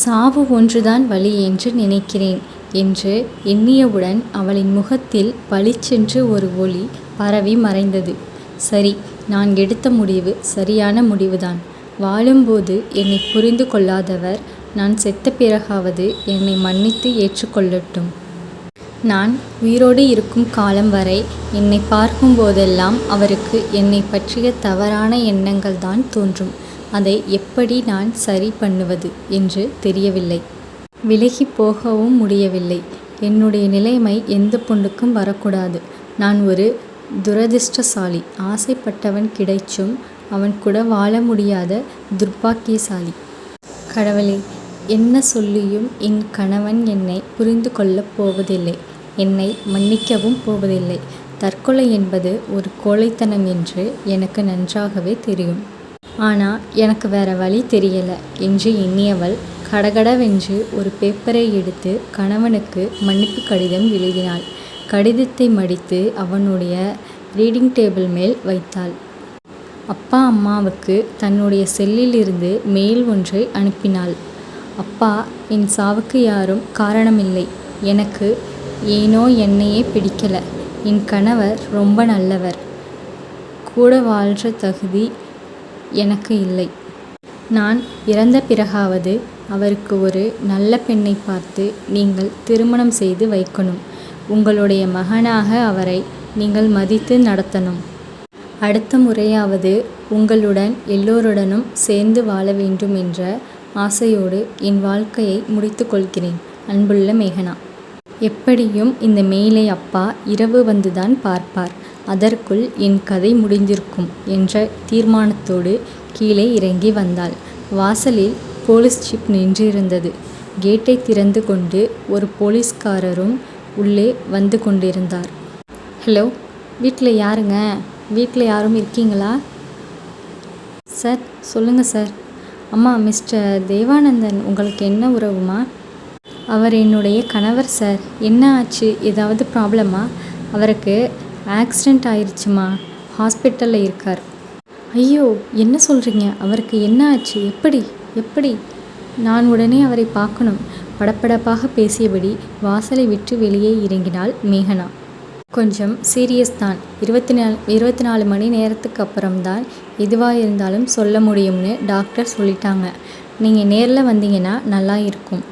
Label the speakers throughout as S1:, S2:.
S1: சாவு ஒன்றுதான் வழி என்று நினைக்கிறேன் என்று எண்ணியவுடன் அவளின் முகத்தில் பளிச்சென்று ஒரு ஒளி பரவி மறைந்தது. சரி நான் எடுத்த முடிவு சரியான முடிவுதான். வாழும்போது என்னை புரிந்து கொள்ளாதவர் நான் செத்த பிறகாவது என்னை மன்னித்து ஏற்றுக்கொள்ளட்டும் நான் உயிரோடு இருக்கும் காலம் வரை என்னை பார்க்கும் போதெல்லாம் அவருக்கு என்னைப் பற்றிய தவறான எண்ணங்கள் தான் தோன்றும். அதை எப்படி நான் சரி பண்ணுவது என்று தெரியவில்லை. விலகிப் போகவும் முடியவில்லை. என்னுடைய நிலைமை எந்த பொண்ணுக்கும் வரக்கூடாது. நான் ஒரு துரதிர்ஷ்டசாலி. ஆசைப்பட்டவன் கிடைச்சும் அவன்கூட வாழ முடியாத துர்பாக்கியசாலி. கடவுளே. என்ன சொல்லியும் என் கணவன் என்னை புரிந்து கொள்ளப் போவதில்லை. என்னை மன்னிக்கவும் போவதில்லை. தற்கொலை என்பது ஒரு கோழைத்தனம் என்று எனக்கு நன்றாகவே தெரியும். ஆனால் எனக்கு வேற வழி தெரியலை என்று எண்ணியவள் கடகடவென்று ஒரு பேப்பரை எடுத்து கணவனுக்கு மன்னிப்பு கடிதம் எழுதினாள். கடிதத்தை மடித்து அவனுடைய ரீடிங் டேபிள் மேல் வைத்தாள். அப்பா அம்மாவுக்கு தன்னுடைய செல்லிலிருந்து மெயில் ஒன்றை அனுப்பினாள். அப்பா என் சாவுக்கு யாரும் காரணமில்லை. எனக்கு ஏனோ என்னையே பிடிக்கல. என் கணவர் ரொம்ப நல்லவர். கூட வாழ்ற தகுதி எனக்கு இல்லை. நான் இறந்த பிறகாவது அவருக்கு ஒரு நல்ல பெண்ணை பார்த்து நீங்கள் திருமணம் செய்து வைக்கணும். உங்களுடைய மகனாக அவரை நீங்கள் மதித்து நடத்தணும். அடுத்த முறையாவது உங்களுடன் எல்லோருடனும் சேர்ந்து வாழ வேண்டும் என்ற ஆசையோடு என் வாழ்க்கையை முடித்து கொள்கிறேன். அன்புள்ள மேகனா. எப்படியும் இந்த மெயிலை அப்பா இரவு வந்துதான் பார்ப்பார். அதற்குள் என் கதை முடிந்திருக்கும் என்ற தீர்மானத்தோடு கீழே இறங்கி வந்தாள். வாசலில் போலீஸ் ஜீப் நின்றிருந்தது. கேட்டைத் திறந்து கொண்டு ஒரு போலீஸ்காரரும் உள்ளே வந்து கொண்டிருந்தார். ஹலோ. வீட்ல யாருங்க? வீட்ல யாரும் இருக்கீங்களா? சார். சொல்லுங்க சார். அம்மா மிஸ்டர் தேவானந்தன் உங்களுக்கு என்ன உறவுமா அவர் என்னுடைய கணவர் சார். என்ன ஆச்சு ஏதாவது ப்ராப்ளமா? அவருக்கு ஆக்சிடெண்ட் ஆயிடுச்சுமா ஹாஸ்பிட்டலில் இருக்கார். ஐயோ. என்ன சொல்கிறீங்க அவருக்கு என்ன ஆச்சு? எப்படி? எப்படி? நான் உடனே அவரை பார்க்கணும். படப்படப்பாக பேசியபடி வாசலை விட்டு வெளியே இறங்கினாள் மேகனா. கொஞ்சம் சீரியஸ் தான். இருபத்தி நாலு மணி நேரத்துக்கு அப்புறம்தான் எதுவாக இருந்தாலும் சொல்ல முடியும்னு டாக்டர் சொல்லிட்டாங்க. நீங்கள் நேரில் வந்தீங்கன்னா நல்லா இருக்கும்.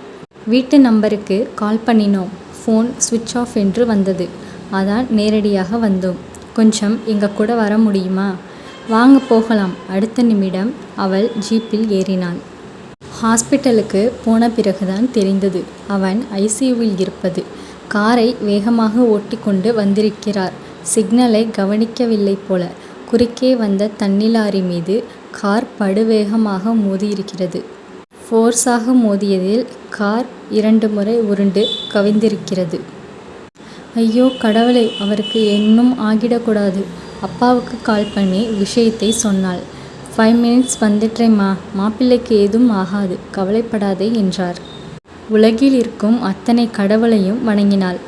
S1: வீட்டு நம்பருக்கு கால் பண்ணினோம். ஃபோன் சுவிட்ச் ஆஃப் என்று வந்தது. அதான் நேரடியாக வந்தோம். கொஞ்சம் எங்கள் கூட வர முடியுமா? வாங்க போகலாம். அடுத்த நிமிடம் அவள் ஜீப்பில் ஏறினாள். ஹாஸ்பிட்டலுக்கு போன பிறகுதான் தெரிந்தது அவன் ஐசியூவில் இருப்பது. காரை வேகமாக ஓட்டி கொண்டு வந்திருக்கிறார். சிக்னலை கவனிக்கவில்லை போல. குறுக்கே வந்த தண்ணிலாரி மீது கார் படுவேகமாக மோதியிருக்கிறது. ஃபோர்ஸாக மோதியதில் கார் இரண்டு முறை உருண்டு கவிழ்ந்திருக்கிறது. ஐயோ கடவுளே. அவருக்கு இன்னும் ஆகிடக்கூடாது. அப்பாவுக்கு கால் பண்ணி விஷயத்தை சொன்னாள். ஃபைவ் மினிட்ஸ் வந்துட்டேம்மா மாப்பிள்ளைக்கு ஏதும் ஆகாது. கவலைப்படாதே என்றார். உலகில் இருக்கும் அத்தனை கடவுளையும் வணங்கினாள்.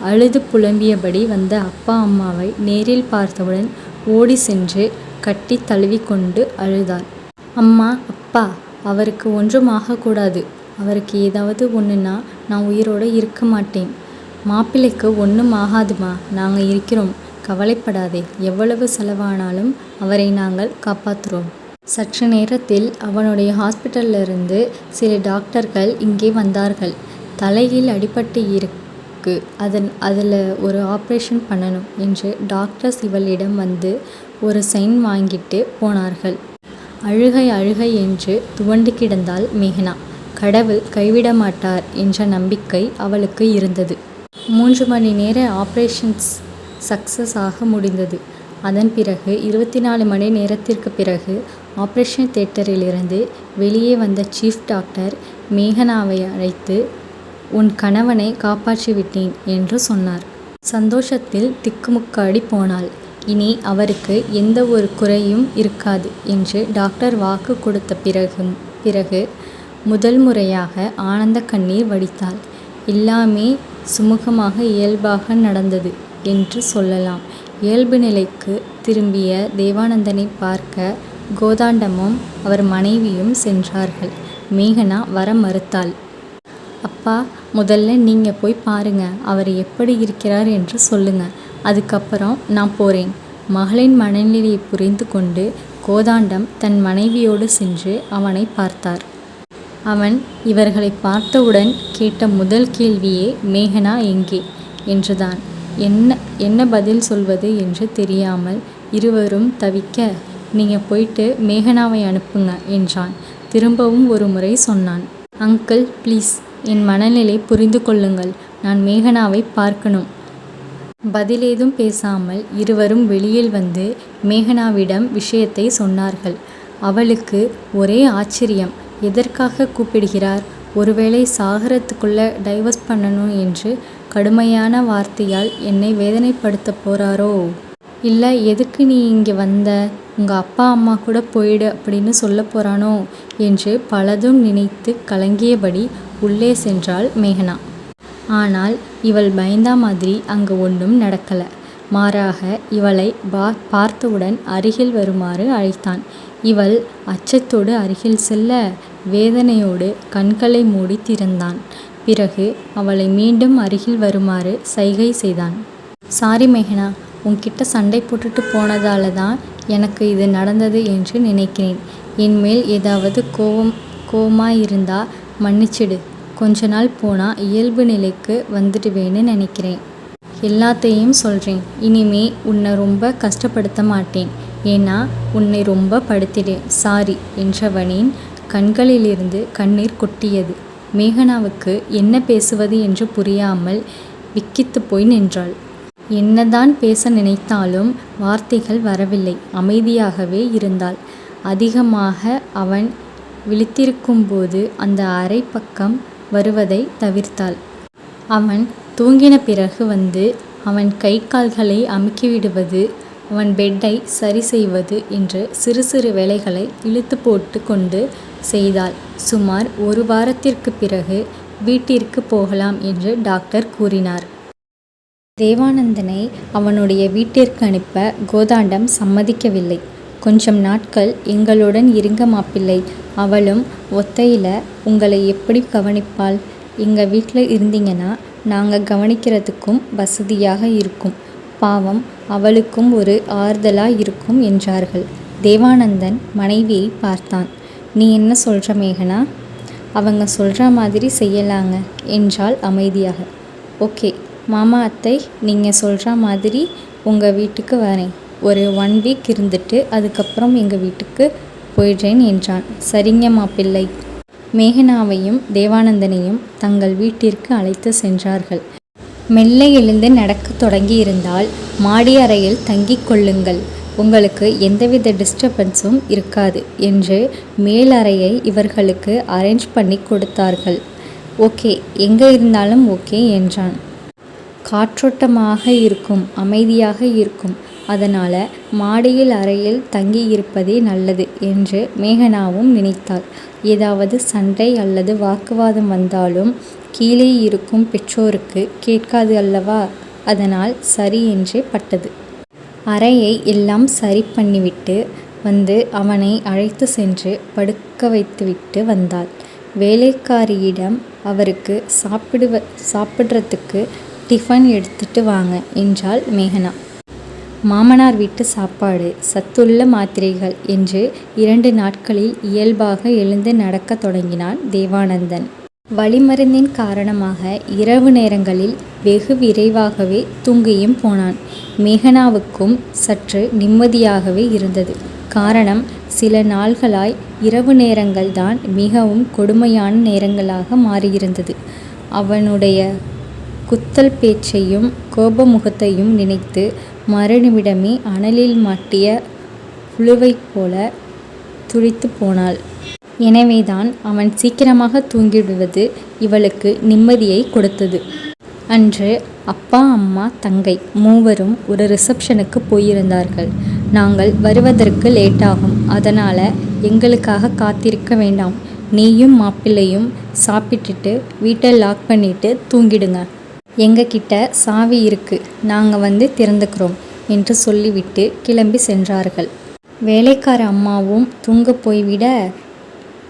S1: அழுது புலம்பியபடி வந்த அப்பா அம்மாவை நேரில் பார்த்தவுடன் ஓடிச் சென்று கட்டித் தழுவிக்கொண்டு அழுதாள். அம்மா. அப்பா. அவருக்கு ஒன்றும் ஆகக்கூடாது. அவருக்கு ஏதாவது ஒன்றுனா நான் உயிரோட இருக்க மாட்டேன். மாப்பிள்ளைக்கு ஒன்றும் ஆகாதும்மா. நாங்கள் இருக்கிறோம். கவலைப்படாதே. எவ்வளவு செலவானாலும் அவரை நாங்கள் காப்பாற்றுறோம் சற்று நேரத்தில் அவனுடைய ஹாஸ்பிட்டல்லிருந்து சில டாக்டர்கள் இங்கே வந்தார்கள். தலையில் அடிபட்டு இருக்கு அதன் அதில் ஒரு ஆப்ரேஷன் பண்ணணும் என்று டாக்டர்ஸ் இவளிடம் வந்து ஒரு சைன் வாங்கிட்டு போனார்கள். அழுகை அழுகை என்று துவண்டு கிடந்தாள் மேகனா. கடவுள் கைவிட மாட்டார் என்ற நம்பிக்கை அவளுக்கு இருந்தது. மூன்று மணி நேர ஆபரேஷன் சக்சஸ் ஆக முடிந்தது. அதன் பிறகு இருபத்தி நாலு மணி நேரத்திற்குப் பிறகு ஆபரேஷன் தியேட்டரிலிருந்து வெளியே வந்த சீஃப் டாக்டர் மேகனாவை அழைத்து உன் கணவனை காப்பாற்றிவிட்டேன் என்று சொன்னார். சந்தோஷத்தில் திக்குமுக்காடிப் போனாள். இனி அவருக்கு எந்த ஒரு குறையும் இருக்காது என்று டாக்டர் வாக்கு கொடுத்த பிறகு முதல் முறையாக ஆனந்த கண்ணீர் வடித்தாள். எல்லாமே சுமூகமாக இயல்பாக நடந்தது என்று சொல்லலாம். இயல்பு நிலைக்கு திரும்பிய தேவானந்தனை பார்க்க கோதாண்டமும் அவர் மனைவியும் சென்றார்கள். மேகனா வர மறுத்தாள் அப்பா முதல்ல நீங்கள் போய் பாருங்க அவர் எப்படி இருக்கிறார் என்று சொல்லுங்க அதுக்கப்புறம் நான் போகிறேன் மகளின் மனநிலையை புரிந்து கொண்டு கோதாண்டம் தன் மனைவியோடு சென்று அவனை பார்த்தார் அவன் இவர்களை பார்த்தவுடன் கேட்ட முதல் கேள்வியே மேகனா எங்கே என்றுதான். என்ன என்ன பதில் சொல்வது என்று தெரியாமல் இருவரும் தவிக்க நீங்கள் போயிட்டு மேகனாவை அனுப்புங்க என்றான். திரும்பவும் ஒரு முறை சொன்னான். அங்கிள் ப்ளீஸ் என் மனநிலை புரிந்து கொள்ளுங்கள். நான் மேகனாவை பார்க்கணும் பதிலேதும் பேசாமல் இருவரும் வெளியில் வந்து மேகனாவிடம் விஷயத்தை சொன்னார்கள். அவளுக்கு ஒரே ஆச்சரியம். எதற்காக கூப்பிடுகிறார்? ஒருவேளை சாகரத்துக்குள்ள டைவர்ஸ் பண்ணணும் என்று கடுமையான வார்த்தையால் என்னை வேதனைப்படுத்த போறாரோ? இல்லை எதுக்கு நீ இங்கே வந்த? உங்கள் அப்பா அம்மா கூட போயிடு அப்படின்னு சொல்ல போறானோ? என்று பலதும் நினைத்து கலங்கியபடி உள்ளே சென்றாள் மேகனா. ஆனால் இவள் பயந்தா மாதிரி அங்கு ஒன்றும் நடக்கல. மாறாக இவளை பா பார்த்தவுடன் அருகில் வருமாறு அழைத்தான். இவள் அச்சத்தோடு அருகில் செல்ல வேதனையோடு கண்களை மூடி திறந்தான். பிறகு அவளை மீண்டும் அருகில் வருமாறு சைகை செய்தான். சாரி மேகனா உன்கிட்ட சண்டை போட்டுட்டு போனதால தான் எனக்கு இது நடந்தது என்று நினைக்கிறேன். என்மேல் ஏதாவது கோவம் கோவமா இருந்தா மன்னிச்சிடு. கொஞ்ச நாள் போனால் இயல்பு நிலைக்கு வந்துடுவேன்னு நினைக்கிறேன். எல்லாத்தையும் சொல்கிறேன் இனிமே உன்னை ரொம்ப கஷ்டப்படுத்த மாட்டேன். ஏன்னா உன்னை ரொம்ப படுத்திட்டேன் சாரி என்றவனின் கண்களிலிருந்து கண்ணீர் கொட்டியது. மேகனாவுக்கு என்ன பேசுவது என்று புரியாமல் விக்கித்து போய் நின்றாள். என்னதான் பேச நினைத்தாலும் வார்த்தைகள் வரவில்லை. அமைதியாகவே இருந்தாள். அதிகமாக அவன் விழித்திருக்கும்போது அந்த அறை பக்கம் வருவதை தவிர்த்தாள். அவன் தூங்கின பிறகு வந்து அவன் கை கால்களை அமுக்கிவிடுவது அவன் பெட்டை சரி செய்வது என்று சிறு சிறு வேலைகளை இழுத்து போட்டு கொண்டு செய்தாள். சுமார் ஒரு வாரத்திற்கு பிறகு வீட்டிற்கு போகலாம் என்று டாக்டர் கூறினார். தேவானந்தனை அவனுடைய வீட்டிற்கு அனுப்ப கோதாண்டம் சம்மதிக்கவில்லை. கொஞ்சம் நாட்கள் எங்களுடன் இருங்க மாப்பிள்ளை. அவளும் ஒத்தையில் உங்களை எப்படி கவனிப்பாள்? எங்கள் வீட்டில் இருந்தீங்கன்னா நாங்கள் கவனிக்கிறதுக்கும் வசதியாக இருக்கும். பாவம் அவளுக்கும் ஒரு ஆறுதலாக இருக்கும் என்றார்கள். தேவானந்தன் மனைவியை பார்த்தான். நீ என்ன சொல்கிற மேகனா? அவங்க சொல்கிற மாதிரி செய்யலாங்க என்றாள் அமைதியாக. ஓகே மாமா அத்தை நீங்கள் சொல்கிற மாதிரி உங்கள் வீட்டுக்கு வரேன். ஒரு ஒன் வீக் இருந்துட்டு அதுக்கப்புறம் எங்கள் வீட்டுக்கு போயிடுறேன் என்றான். சரிங்க மாப்பிள்ளை. மேகனாவையும் தேவானந்தனையும் தங்கள் வீட்டிற்கு அழைத்து சென்றார்கள். மெல்ல எழுந்து நடக்கத் தொடங்கியிருந்தால் மாடி அறையில் தங்கிக் கொள்ளுங்கள். உங்களுக்கு எந்தவித டிஸ்டர்பன்ஸும் இருக்காது என்று மேலறையை இவர்களுக்கு அரேஞ்ச் பண்ணி கொடுத்தார்கள். ஓகே எங்கே இருந்தாலும் ஓகே என்றான். காற்றோட்டமாக இருக்கும் அமைதியாக இருக்கும். அதனால் மாடியில் அறையில் தங்கி இருப்பதே நல்லது என்று மேகனாவும் நினைத்தாள். ஏதாவது சண்டை அல்லது வாக்குவாதம் வந்தாலும் கீழே இருக்கும் பெற்றோருக்கு கேட்காது அல்லவா? அதனால் சரி என்றே பட்டது. அறையை எல்லாம் சரி பண்ணிவிட்டு வந்து அவனை அழைத்து சென்று படுக்க வைத்துவிட்டு வந்தாள். வேலைக்காரியிடம் அவருக்கு சாப்பிடுவ சாப்பிட்றதுக்கு டிஃபன் எடுத்துட்டு வாங்க என்றாள் மேகனா. மாமனார் வீட்டு சாப்பாடு சத்துள்ள மாத்திரைகள் என்று இரண்டு நாட்களில் இயல்பாக எழுந்து நடக்கத் தொடங்கினான் தேவானந்தன். வழிமருந்தின் காரணமாக இரவு நேரங்களில் வெகு விரைவாகவே தூங்கியும் போனான். மேகனாவுக்கும் சற்று நிம்மதியாகவே இருந்தது. காரணம் சில நாள்களாய் இரவு நேரங்கள் தான் மிகவும் கொடுமையான நேரங்களாக மாறியிருந்தது. அவனுடைய குத்தல் பேச்சையும் கோபமுகத்தையும் நினைத்து மறுநிமிடமே அனலில் மாட்டிய புழுவைப் போல துடித்து போனாள். எனவேதான் அவன் சீக்கிரமாக தூங்கிவிடுவது இவளுக்கு நிம்மதியை கொடுத்தது. அன்று அப்பா அம்மா தங்கை மூவரும் ஒரு ரிசப்ஷனுக்கு போயிருந்தார்கள். நாங்கள் வருவதற்கு லேட்டாகும். அதனால் எங்களுக்காக காத்திருக்க வேண்டாம். நீயும் மாப்பிள்ளையும் சாப்பிட்டுட்டு வீட்டை லாக் பண்ணிட்டு தூங்கிடுங்க. எங்ககிட்ட சாவி இருக்கு. நாங்கள் வந்து திறந்துக்கிறோம் என்று சொல்லிவிட்டு கிளம்பி சென்றார்கள். வேலைக்கார அம்மாவும் தூங்க போய்விட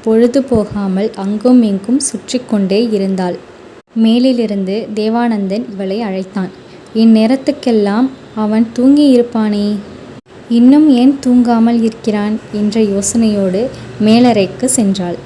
S1: பொழுது போகாமல் அங்கும் இங்கும் சுற்றி கொண்டே இருந்தாள். மேலிருந்து தேவானந்தன் இவளை அழைத்தான். இந்நேரத்துக்கெல்லாம் அவன் தூங்கியிருப்பானே. இன்னும் ஏன் தூங்காமல் இருக்கிறான்? என்ற யோசனையோடு மேலறைக்கு சென்றாள்.